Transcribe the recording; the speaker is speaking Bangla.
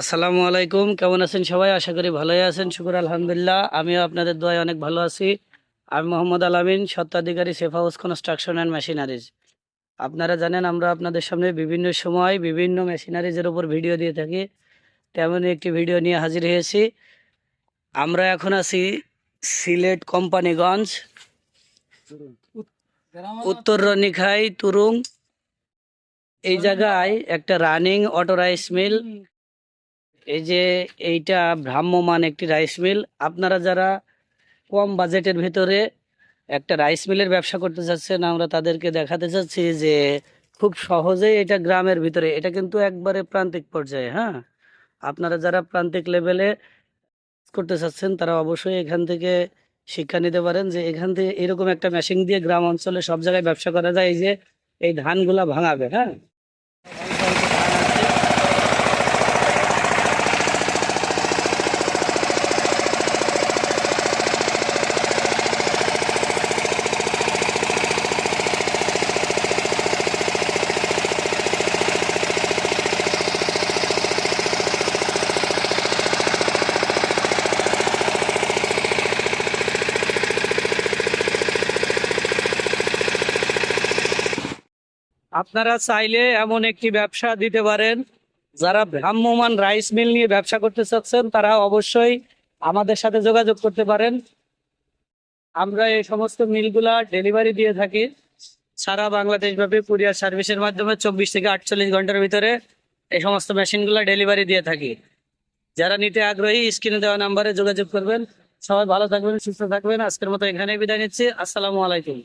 আসসালামু আলাইকুম, কেমন আছেন সবাই? আশা করি ভালোই আছেন, শুকুর আলহামদুলিল্লাহ। আমিও আপনাদের দোয়ায় অনেক ভালো আছি। আমি মোহাম্মদ আলামিন, স্বত্বাধিকারী safe house construction and machineries. আপনারা জানেন, আমরা আপনাদের সামনে বিভিন্ন সময় বিভিন্ন মেশিনারিজের উপর ভিডিও দিয়ে থাকি। তেমনই একটি ভিডিও নিয়ে হাজির হয়েছি। আমরা এখন আছি সিলেট কোম্পানিগঞ্জ, উত্তর রনিখাই, তুরুং। এই জায়গায় একটা রানিং অটো রাইস মিল এই যে এইটা ভ্রাম্যমান একটি রাইস মিল, আপনারা যারা কম বাজেটের ভিতরে একটা রাইস মিলের ব্যবসা করতে চাচ্ছেন, আমরা তাদেরকে দেখাতে চাচ্ছি যে খুব সহজেই এটা গ্রামের ভিতরে, এটা কিন্তু একবারে প্রান্তিক পর্যায়ে হ্যাঁ? আপনারা যারা প্রান্তিক লেভেলে করতে চাচ্ছেন, তারা অবশ্যই এখান থেকে শিক্ষা নিতে পারেন যে এখান থেকে এরকম একটা মেশিন দিয়ে গ্রাম অঞ্চলে সব জায়গায় ব্যবসা করা যায় এই যে এই ধানগুলা ভাঙাবে হ্যাঁ? আপনারা চাইলে এমন একটি ব্যবসা দিতে পারেন, যারা ভ্রাম্যমান রাইস মিল নিয়ে ব্যবসা করতে চাচ্ছেন, তারা অবশ্যই আমাদের সাথে যোগাযোগ করতে পারেন। আমরা এই সমস্ত মিলগুলা ডেলিভারি দিয়ে থাকি। সারা বাংলাদেশ ব্যাপী কুরিয়ার সার্ভিসের মাধ্যমে চব্বিশ থেকে আটচল্লিশ ঘণ্টার ভিতরে এই সমস্ত মেশিনগুলো ডেলিভারি দিয়ে থাকি। যারা নিতে আগ্রহী, স্ক্রিনে দেওয়া নাম্বারে যোগাযোগ করবেন। সবাই ভালো থাকবেন, সুস্থ থাকবেন। আজকের মতো এখানেই বিদায় নিচ্ছি। আসসালামু আলাইকুম।